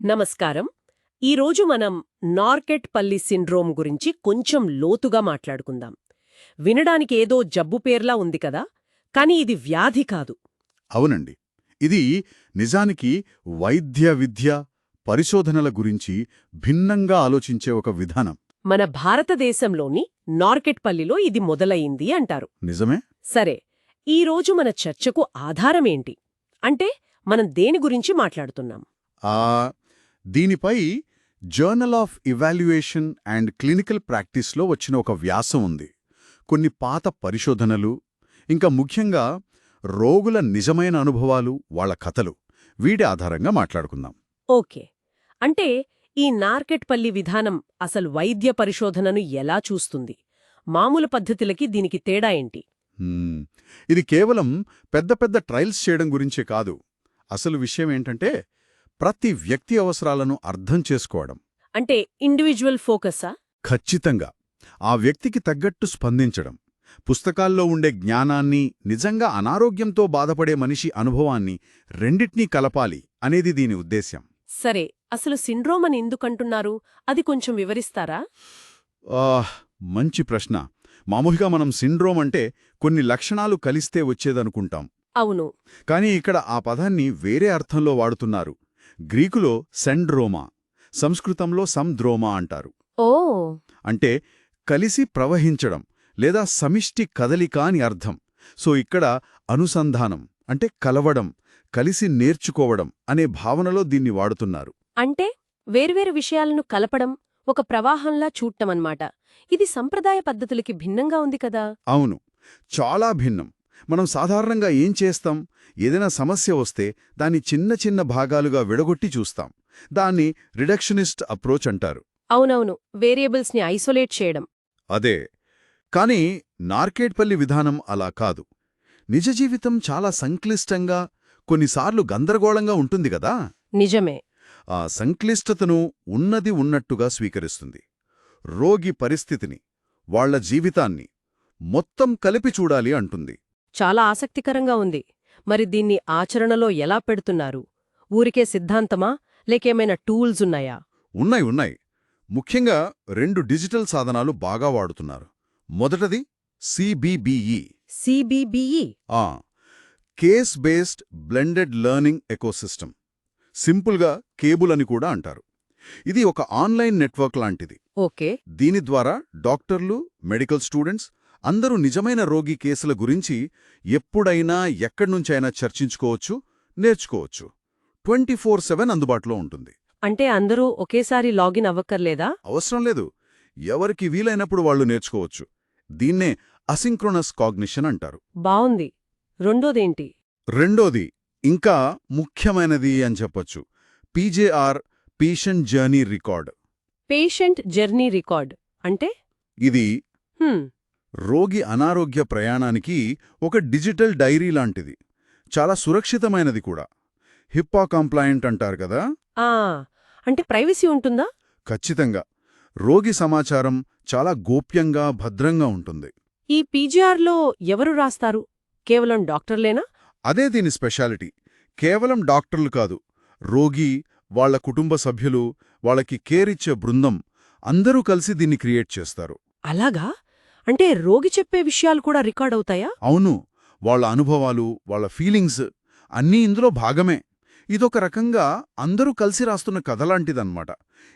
నమస్కారం. ఈరోజు మనం నార్కెట్ పల్లి సిండ్రోమ్ గురించి కొంచెం లోతుగా మాట్లాడుకుందాం. వినడానికి ఏదో జబ్బు పేర్లా ఉంది కదా కానీ ఇది వ్యాధి కాదు. అవునండి. ఇది నిజానికి వైద్య విద్య పరిశోధనల గురించి భిన్నంగా ఆలోచించే ఒక విధానం. మన భారతదేశంలోని నార్కెట్ పల్లిలో ఇది మొదలయింది అంటారు. నిజమే? సరే ఈరోజు మన చర్చకు ఆధారమేంటి అంటే మనం దేని గురించి మాట్లాడుతున్నాం? ఆ దీనిపై journal of evaluation and clinical ప్రాక్టీస్లో వచ్చిన ఒక వ్యాసం ఉంది. కొన్ని పాత పరిశోధనలు ఇంకా ముఖ్యంగా రోగుల నిజమైన అనుభవాలు వాళ్ళ కథలు. వీటి ఆధారంగా మాట్లాడుకుందాం. ఓకే. అంటే ఈ నార్కెట్ పల్లి విధానం అసలు వైద్య పరిశోధనను ఎలా చూస్తుంది? మామూలు పద్ధతులకి దీనికి తేడా ఏంటి. ఇది కేవలం పెద్ద పెద్ద ట్రయల్స్ చేయడం గురించే కాదు. అసలు విషయం ఏంటంటే ప్రతి వ్యక్తి అవసరాలను అర్థం చేసుకోవడం. అంటే ఇండివిజువల్ ఫోకసా ఖచ్చితంగా. ఆ వ్యక్తికి తగ్గట్టు స్పందించడం. పుస్తకాల్లో ఉండే జ్ఞానాన్ని నిజంగా అనారోగ్యంతో బాధపడే మనిషి అనుభవాన్ని రెండిట్నీ కలపాలి అనేది దీని ఉద్దేశ్యం. సరే అసలు సిండ్రోమ్ అని ఎందుకంటున్నారు? అది కొంచెం వివరిస్తారా? మంచి ప్రశ్న. మామూలుగా మనం సిండ్రోమ్ అంటే కొన్ని లక్షణాలు కలిస్తే వచ్చేదనుకుంటాం. అవును. కానీ ఇక్కడ ఆ పదాన్ని వేరే అర్థంలో వాడుతున్నారు. గ్రీకులో సెండ్రోమా సంస్కృతంలో సంద్రోమా అంటారు. ఓ! అంటే కలిసి ప్రవహించడం లేదా సమిష్టి కదలిక అని అర్థం. సో ఇక్కడ అనుసంధానం అంటే కలవడం కలిసి నేర్చుకోవడం అనే భావనలో దీన్ని వాడుతున్నారు. అంటే వేర్వేరు విషయాలను కలపడం ఒక ప్రవాహంలా చూడటమన్నమాట ఇది సంప్రదాయ పద్ధతులకి భిన్నంగా ఉంది కదా? అవును. చాలా భిన్నం. మనం సాధారణంగా ఏం చేస్తాం? ఏదైనా సమస్య వస్తే దాన్ని చిన్న చిన్న భాగాలుగా విడగొట్టి చూస్తాం. దాన్ని రిడక్షనిస్ట్ అప్రోచ్ అంటారు. అవునవును. వేరియబుల్స్ని ఐసోలేట్ చేయడం. అదే. కాని నార్కేట్పల్లి విధానం అలా కాదు. నిజ జీవితం చాలా సంక్లిష్టంగా కొన్నిసార్లు గందరగోళంగా ఉంటుంది గదా నిజమే. ఆ సంక్లిష్టతను ఉన్నది ఉన్నట్టుగా స్వీకరిస్తుంది. రోగి పరిస్థితిని వాళ్ళ జీవితాన్ని మొత్తం కలిపి చూడాలి అంటుంది. చాలా ఆసక్తికరంగా ఉంది. మరి దీన్ని ఆచరణలో ఎలా పెడుతున్నారు? ఊరికే సిద్ధాంతమా? లేకేమైనా టూల్స్ ఉన్నాయా? ఉన్నాయి ఉన్నాయి. ముఖ్యంగా రెండు డిజిటల్ సాధనాలు బాగా వాడుతున్నారు. మొదటది సిబిబిఈ. సిబిబిఈ? ఆ. Case based blended learning ecosystem. సింపుల్గా కేబుల్ అని కూడా అంటారు. ఇది ఒక ఆన్లైన్ నెట్వర్క్ లాంటిది. ఓకే. దీని ద్వారా డాక్టర్లు మెడికల్ స్టూడెంట్స్ అందరూ నిజమైన రోగి కేసుల గురించి ఎప్పుడైనా ఎక్కడ్నుంచైనా చర్చించుకోవచ్చు నేర్చుకోవచ్చు. ట్వంటీ ఫోర్ సెవెన్ అందుబాటులో ఉంటుంది. అంటే అందరూ ఒకేసారి లాగిన్ అవ్వక్కర్లేదా? అవసరం లేదు. ఎవరికి వీలైనప్పుడు వాళ్ళు నేర్చుకోవచ్చు. దీన్నే అసింక్రోనస్ కాగ్నిషన్ అంటారు. బావుంది. రెండోదేంటి? రెండోది ఇంకా ముఖ్యమైనది అని చెప్పొచ్చు. PJR patient journey record. Patient journey record అంటే? ఇది రోగి అనారోగ్య ప్రయాణానికి ఒక డిజిటల్ డైరీ లాంటిది. చాలా సురక్షితమైనది కూడా. హిప్పా కంప్లైంట్ అంటారు కదా? అంటే ప్రైవసీ ఉంటుందా? ఖచ్చితంగా. రోగి సమాచారం చాలా గోప్యంగా భద్రంగా ఉంటుంది. ఈ పీజీఆర్లో ఎవరు రాస్తారు? కేవలం డాక్టర్లేనా? అదే దీని స్పెషాలిటీ. కేవలం డాక్టర్లు కాదు. రోగి వాళ్ళ కుటుంబ సభ్యులు వాళ్ళకి కేర్ ఇచ్చే బృందం అందరూ కలిసి దీన్ని క్రియేట్ చేస్తారు. అలాగా? అంటే రోగి చెప్పే విషయాలు కూడా రికార్డ్ అవుతాయా? అవును. వాళ్ళ అనుభవాలు వాళ్ళ ఫీలింగ్స్ అన్నీ ఇందులో భాగమే. ఇదొక రకంగా అందరూ కలిసి రాస్తున్న కథలాంటిదన్నమాట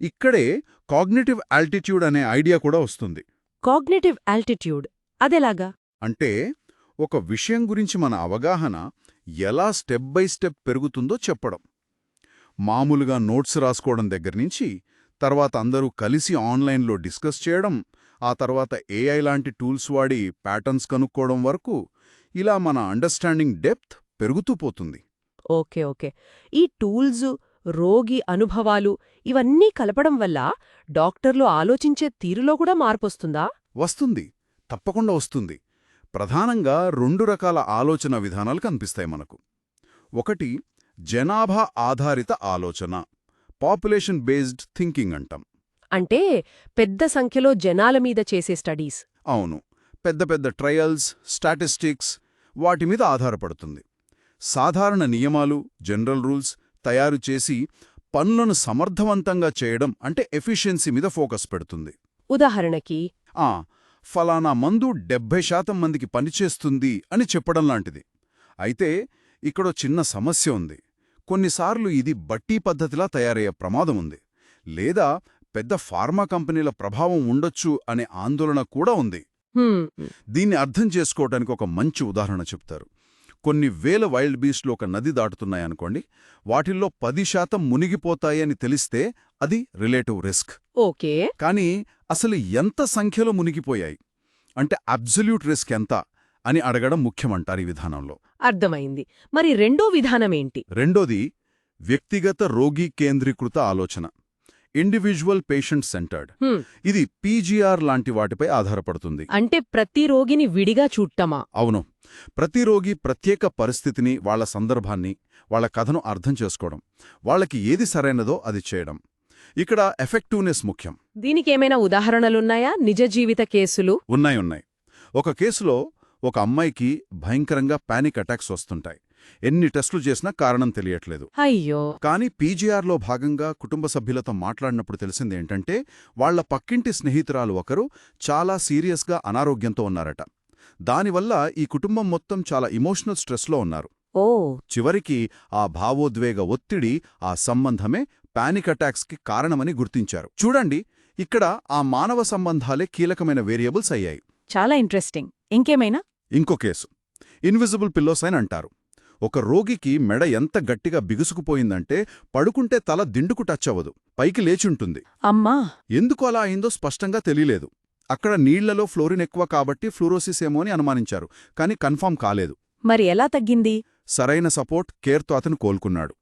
ఇక్కడే కాగ్నిటివ్ ఆల్టిట్యూడ్ అనే ఐడియా కూడా వస్తుంది. కాగ్నేటివ్ ఆల్టిట్యూడ్ అదెలాగా? అంటే ఒక విషయం గురించి మన అవగాహన ఎలా స్టెప్ బై స్టెప్ పెరుగుతుందో చెప్పడం. మామూలుగా నోట్స్ రాసుకోవడం దగ్గర్నుంచి తర్వాత అందరూ కలిసి ఆన్లైన్లో డిస్కస్ చేయడం ఆ తర్వాత ఏఐ లాంటి టూల్స్ వాడి ప్యాటర్న్స్ కనుక్కోవడం వరకు ఇలా మన అండర్స్టాండింగ్ డెప్త్ పెరుగుతూ పోతుంది. Okay okay. ఈ టూల్స్ రోగి అనుభవాలు ఇవన్నీ కలపడం వల్ల డాక్టర్లు ఆలోచించే తీరులో కూడా మార్పొస్తుందా? వస్తుంది. తప్పకుండా వస్తుంది. ప్రధానంగా రెండు రకాల ఆలోచన విధానాలు కనిపిస్తాయి మనకు. ఒకటి జనాభా ఆధారిత ఆలోచన. పాపులేషన్ బేస్డ్ థింకింగ్ అంటాం. అంటే పెద్ద సంఖ్యలో జనాల మీద చేసే స్టడీస్. అవును. పెద్ద పెద్ద ట్రయల్స్ స్టాటిస్టిక్స్ వాటి మీద ఆధారపడుతుంది. సాధారణ నియమాలు జనరల్ రూల్స్ తయారు చేసి పనులను సమర్థవంతంగా చేయడం అంటే ఎఫిషియన్సీ మీద ఫోకస్ పెడుతుంది. ఉదాహరణకి ఆ ఫలానా మందు డెబ్భై శాతం మందికి పనిచేస్తుంది అని చెప్పడం లాంటిది. అయితే ఇక్కడో చిన్న సమస్య ఉంది. కొన్నిసార్లు ఇది బట్టీ పద్ధతిలా తయారయ్యే ప్రమాదం ఉంది. లేదా పెద్ద ఫార్మా కంపెనీల ప్రభావం ఉండొచ్చు అనే ఆందోళన కూడా ఉంది. దీన్ని అర్థం చేసుకోవడానికి ఒక మంచి ఉదాహరణ చెప్తారు. కొన్ని వేల వైల్డ్ బీస్ట్లు ఒక నది దాటుతున్నాయనుకోండి వాటిల్లో పది శాతం మునిగిపోతాయని తెలిస్తే అది రిలేటివ్ రిస్క్. ఓకే. కానీ అసలు ఎంత సంఖ్యలో మునిగిపోయాయి? అంటే అబ్జల్యూట్ రిస్క్ ఎంత? అని అడగడం ముఖ్యమంటారు ఈ విధానంలో. అర్థమైంది. మరి రెండో విధానమేంటి రెండోది వ్యక్తిగత రోగి కేంద్రీకృత ఆలోచన. ఇండివిజువల్ పేషెంట్ సెంటర్డ్ ఇది పీజీఆర్ లాంటి వాటిపై ఆధారపడుతుంది. అంటే ప్రతి రోగిని విడిగా చూడటమా? అవును. ప్రతి రోగి ప్రత్యేక పరిస్థితిని వాళ్ళ సందర్భాన్ని వాళ్ళ కథను అర్థం చేసుకోవడం వాళ్ళకి ఏది సరైనదో అది చేయడం. ఇక్కడ ఎఫెక్టివ్నెస్ ముఖ్యం. దీనికేమైనా ఉదాహరణలున్నాయా? నిజ జీవిత కేసులు? ఉన్నాయి ఉన్నాయి. ఒక కేసులో ఒక అమ్మాయికి భయంకరంగా పానిక్ అటాక్స్ వస్తుంటాయి. ఎన్ని టెస్టులు చేసినా కారణం తెలియట్లేదు. అయ్యో! కానీ పీజీఆర్లో భాగంగా కుటుంబ సభ్యులతో మాట్లాడినప్పుడు తెలిసింది ఏంటంటే వాళ్ళ పక్కింటి స్నేహితురాలు ఒకరు చాలా సీరియస్గా అనారోగ్యంతో ఉన్నారట. దానివల్ల ఈ కుటుంబం మొత్తం చాలా ఇమోషనల్ స్ట్రెస్లో ఉన్నారు. ఓ! చివరికి ఆ భావోద్వేగ ఒత్తిడి ఆ సంబంధమే పానిక్ అటాక్స్కి కారణమని గుర్తించారు. చూడండి ఇక్కడ ఆ మానవ సంబంధాలే కీలకమైన వేరియబుల్స్ అయ్యాయి. చాలా ఇంట్రెస్టింగ్. ఇంకేమైనా? ఇంకో కేసు. ఇన్విజిబుల్ పిల్లోస్ అని అంటారు. ఒక రోగికి మెడ ఎంత గట్టిగా బిగుసుకుపోయిందంటే పడుకుంటే తల దిండుకు టచ్ అవ్వదు పైకి లేచుంటుంది అమ్మా! ఎందుకు అలా అయిందో స్పష్టంగా తెలియలేదు. అక్కడ నీళ్ళలో ఫ్లోరిన్ ఎక్కువ కాబట్టి ఫ్లూరోసిస్ ఏమో అని అనుమానించారు కానీ కన్ఫర్మ్ కాలేదు. మరి ఎలా తగ్గింది? సరైన సపోర్ట్ కేర్తో అతను కోలుకున్నాడు.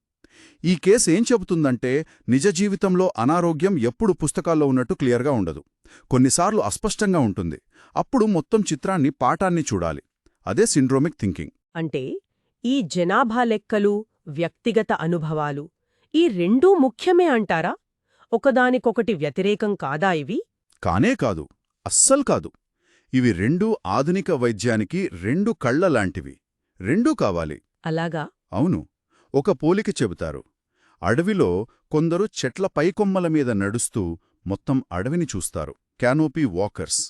ఈ కేసు ఏం చెబుతుందంటే నిజ జీవితంలో అనారోగ్యం ఎప్పుడు పుస్తకాల్లో ఉన్నట్టు క్లియర్గా ఉండదు. కొన్నిసార్లు అస్పష్టంగా ఉంటుంది. అప్పుడు మొత్తం చిత్రాన్ని పాఠాన్ని చూడాలి. అదే సిండ్రోమిక్ థింకింగ్. అంటే ఈ జనాభా లెక్కలు వ్యక్తిగత అనుభవాలు. ఈ రెండూ ముఖ్యమే అంటారా? ఒకదానికొకటి వ్యతిరేకం కాదా ఇవి? కానే కాదు. అస్సలు కాదు. ఇవి రెండూ ఆధునిక వైద్యానికి రెండు కళ్ళ లాంటివి. రెండూ కావాలి. అలాగా? అవును. ఒక పోలిక చెబుతారు. అడవిలో కొందరు చెట్ల పైకొమ్మల మీద నడుస్తూ మొత్తం అడవిని చూస్తారు. Canopy walkers.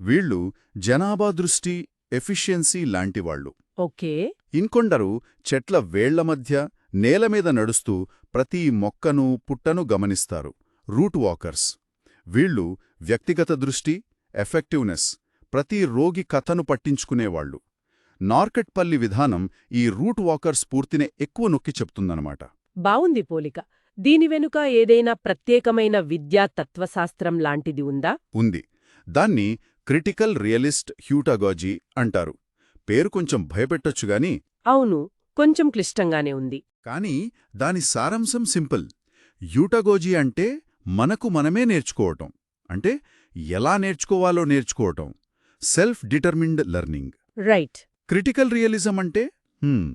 వీళ్ళు జనాభా దృష్టి ఎఫిషియన్సీ లాంటివాళ్ళు ఓకే. ఇంకొండరు చెట్ల వేళ్ళ మధ్య నేలమీద నడుస్తూ ప్రతి మొక్కను పుట్టను గమనిస్తారు. Root walkers. వీళ్ళు వ్యక్తిగత దృష్టి ఎఫెక్టివ్నెస్ ప్రతి రోగి కథను పట్టించుకునేవాళ్ళు నార్కెట్పల్లి విధానం ఈ రూట్ వాకర్ స్ఫూర్తినే ఎక్కువ నొక్కి చెప్తుందనమాట బావుంది పోలిక. దీని వెనుక ఏదైనా ప్రత్యేకమైన విద్యా తత్వశాస్త్రం లాంటిది ఉందా? ఉంది. దాన్ని క్రిటికల్ రియలిస్ట్ హ్యూటాగాజీ అంటారు. పేరు కొంచెం భయపెట్టొచ్చుగాని అవును కొంచెం క్లిష్టంగానే ఉంది. కానీ దాని సారాంశం సింపుల్. యూటగోజీ అంటే మనకు మనమే నేర్చుకోవటం. అంటే ఎలా నేర్చుకోవాలో నేర్చుకోవటం. Self determined learning. Right. Critical realism అంటే హ్మ్,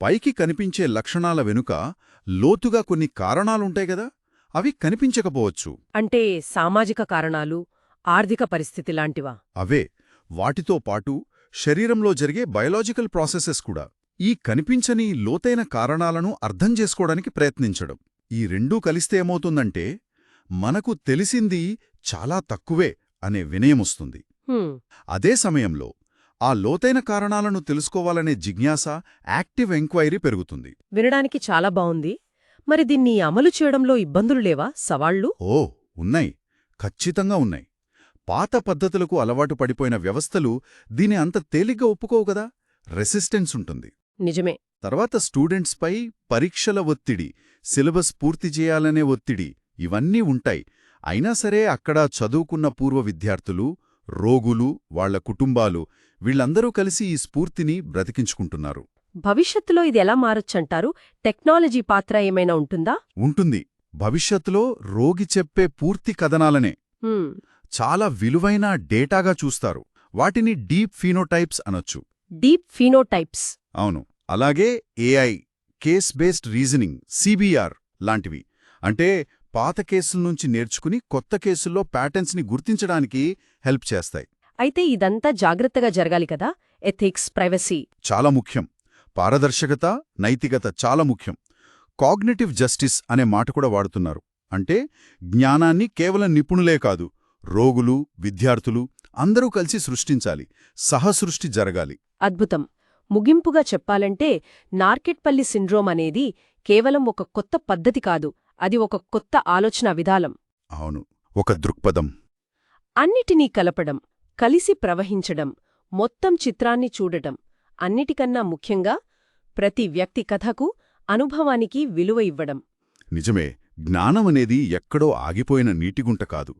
పైకి కనిపించే లక్షణాల వెనుక లోతుగా కొన్ని కారణాలుంటాయి గదా అవి కనిపించకపోవచ్చు. అంటే సామాజిక కారణాలు ఆర్థిక పరిస్థితి లాంటివా? అవే వాటితో పాటు శరీరంలో జరిగే బయలాజికల్ ప్రాసెసెస్ కూడా ఈ కనిపించని లోతైన కారణాలను అర్థం చేసుకోవడానికి ప్రయత్నించడం. ఈ రెండూ కలిస్తే ఏమవుతుందంటే మనకు తెలిసింది చాలా తక్కువే అనే వినయమొస్తుంది అదే సమయంలో ఆ లోతైన కారణాలను తెలుసుకోవాలనే జిజ్ఞాస యాక్టివ్ ఎంక్వైరీ పెరుగుతుంది. వినడానికి చాలా బావుంది. మరి దీన్ని అమలు చేయడంలో ఇబ్బందులు లేవా? సవాళ్ళు? ఓ ఉన్నాయి. ఖచ్చితంగా ఉన్నాయి. పాత పద్ధతులకు అలవాటు పడిపోయిన వ్యవస్థలు దీని అంత తేలిగ్గా ఒప్పుకోవు కదా? రెసిస్టెన్స్ ఉంటుంది. నిజమే. తర్వాత స్టూడెంట్స్పై పరీక్షల ఒత్తిడి సిలబస్ పూర్తి చేయాలనే ఒత్తిడి ఇవన్నీ ఉంటాయి. అయినా సరే అక్కడ చదువుకున్న పూర్వ విద్యార్థులు రోగులు వాళ్ళ కుటుంబాలు వీళ్ళందరూ కలిసి ఈ స్ఫూర్తిని బ్రతికించుకుంటున్నారు. భవిష్యత్తులో ఇది ఎలా మారొచ్చంటారు? టెక్నాలజీ పాత్ర ఏమైనా ఉంటుందా? ఉంటుంది. భవిష్యత్తులో రోగి చెప్పే పూర్తి కథనాలనే. చాలా విలువైన డేటాగా చూస్తారు. వాటిని డీప్ ఫీనోటైప్స్ అనొచ్చు. Deep phenotypes. అవును. అలాగే AI case based reasoning CBR లాంటివి. అంటే పాత కేసుల నుంచి నేర్చుకుని కొత్త కేసుల్లో ప్యాటర్న్స్ని గుర్తించడానికి హెల్ప్ చేస్తాయి. అయితే ఇదంతా జాగ్రత్తగా జరగాలి కదా? Ethics privacy. చాలా ముఖ్యం. పారదర్శకత నైతికత చాలా ముఖ్యం. కాగ్నిటివ్ జస్టిస్ అనే మాట కూడా వాడుతున్నారు. అంటే జ్ఞానాన్ని కేవలం నిపుణులే కాదు రోగులు విద్యార్థులు అందరూ కలిసి సృష్టించాలి. సహసృష్టి జరగాలి. అద్భుతం. ముగింపుగా చెప్పాలంటే నార్కెట్పల్లి సిండ్రోమ్ అనేది కేవలం ఒక కొత్త పద్ధతి కాదు అది ఒక కొత్త ఆలోచన విధానం. అవును ఒక దృక్పథం. అన్నిటినీ కలపడం కలిసి ప్రవహించడం మొత్తం చిత్రాన్ని చూడటం అన్నిటికన్నా ముఖ్యంగా ప్రతి వ్యక్తి కథకు అనుభవానికి విలువ ఇవ్వడం. నిజమే జ్ఞానమనేది ఎక్కడో ఆగిపోయిన నీటిగుంట కాదు.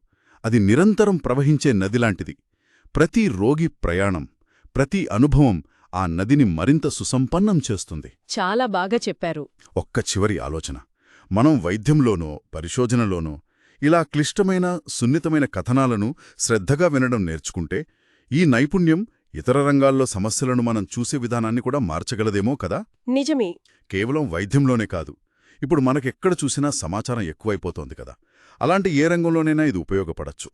అది నిరంతరం ప్రవహించే నదిలాంటిది. ప్రతి రోగి ప్రయాణం ప్రతి అనుభవం ఆ నదిని మరింత సుసంపన్నం చేస్తుంది. చాలా బాగా చెప్పారు. ఒక్క చివరి ఆలోచన. మనం వైద్యంలోనో పరిశోధనలోనో ఇలా క్లిష్టమైన సున్నితమైన కథనాలను శ్రద్ధగా వినడం నేర్చుకుంటే ఈ నైపుణ్యం ఇతర రంగాల్లో సమస్యలను మనం చూసే విధానాన్ని కూడా మార్చగలదేమో కదా? నిజమే. కేవలం వైద్యంలోనే కాదు ఇప్పుడు మనకెక్కడ చూసినా సమాచారం ఎక్కువైపోతోంది కదా. అలాంటి ఏ రంగంలోనైనా ఇది ఉపయోగపడచ్చు.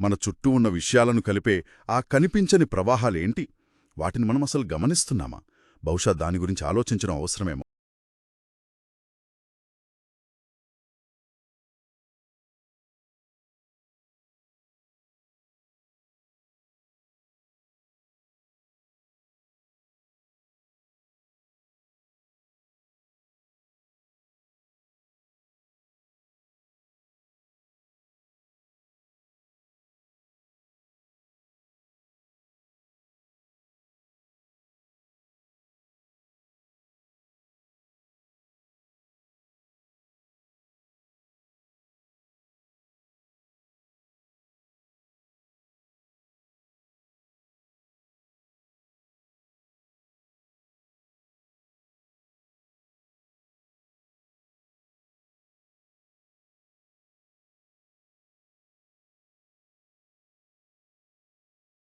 మన చుట్టూ ఉన్న విషయాలను కలిపే ఆ కనిపించని ప్రవాహాలేంటి? వాటిని మనం అసలు గమనిస్తున్నామా? బహుశా దాని గురించి ఆలోచించడం అవసరమేమో.